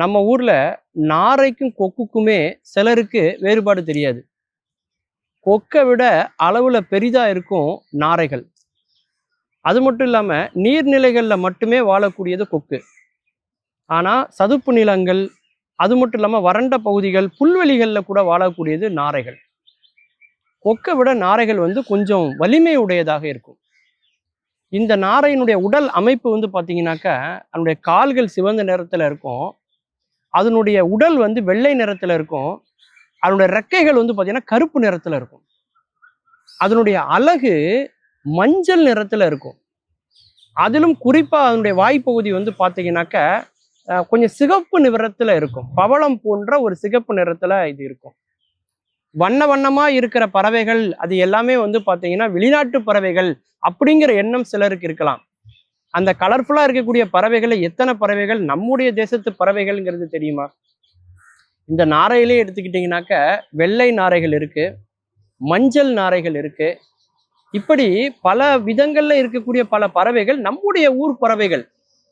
நம்ம ஊரில் நாரைக்கும் கொக்குக்குமே சிலருக்கு வேறுபாடு தெரியாது. கொக்கை விட அளவில் பெரிதாக இருக்கும் நாரைகள். அது மட்டும் இல்லாமல் நீர்நிலைகளில் மட்டுமே வாழக்கூடியது கொக்கு. ஆனால் சதுப்பு நிலங்கள் அது மட்டும் இல்லாமல் வறண்ட பகுதிகள் புல்வெளிகளில் கூட வாழக்கூடியது நாரைகள். கொக்கை விட நாரைகள் வந்து கொஞ்சம் வலிமை உடையதாக இருக்கும். இந்த நாரையினுடைய உடல் அமைப்பு வந்து பார்த்தீங்கன்னாக்கா அதனுடைய கால்கள் சிவந்த நிறத்தில் இருக்கும். அதனுடைய உடல் வந்து வெள்ளை நிறத்தில் இருக்கும். அதனுடைய ரெக்கைகள் வந்து பார்த்தீங்கன்னா கருப்பு நிறத்தில் இருக்கும். அதனுடைய அலகு மஞ்சள் நிறத்தில் இருக்கும். அதிலும் குறிப்பாக அதனுடைய வாய்ப்பகுதி வந்து பார்த்தீங்கன்னாக்க கொஞ்சம் சிகப்பு நிறத்தில் இருக்கும். பவளம் போன்ற ஒரு சிகப்பு நிறத்தில் இது இருக்கும். வண்ண வண்ணமாக இருக்கிற பறவைகள் அது எல்லாமே வந்து பார்த்தீங்கன்னா வெளிநாட்டு பறவைகள் அப்படிங்கிற எண்ணம் சிலருக்கு இருக்கலாம். அந்த கலர்ஃபுல்லா இருக்கக்கூடிய பறவைகளை எத்தனை பறவைகள் நம்முடைய தேசத்து பறவைகள்ங்கிறது தெரியுமா? இந்த நாரையிலே எடுத்துக்கிட்டிங்கனாக்க வெள்ளை நாரைகள் இருக்கு மஞ்சள் நாரைகள் இருக்கு. இப்படி பல விதங்கள்ல இருக்கக்கூடிய பல பறவைகள் நம்முடைய ஊர் பறவைகள்.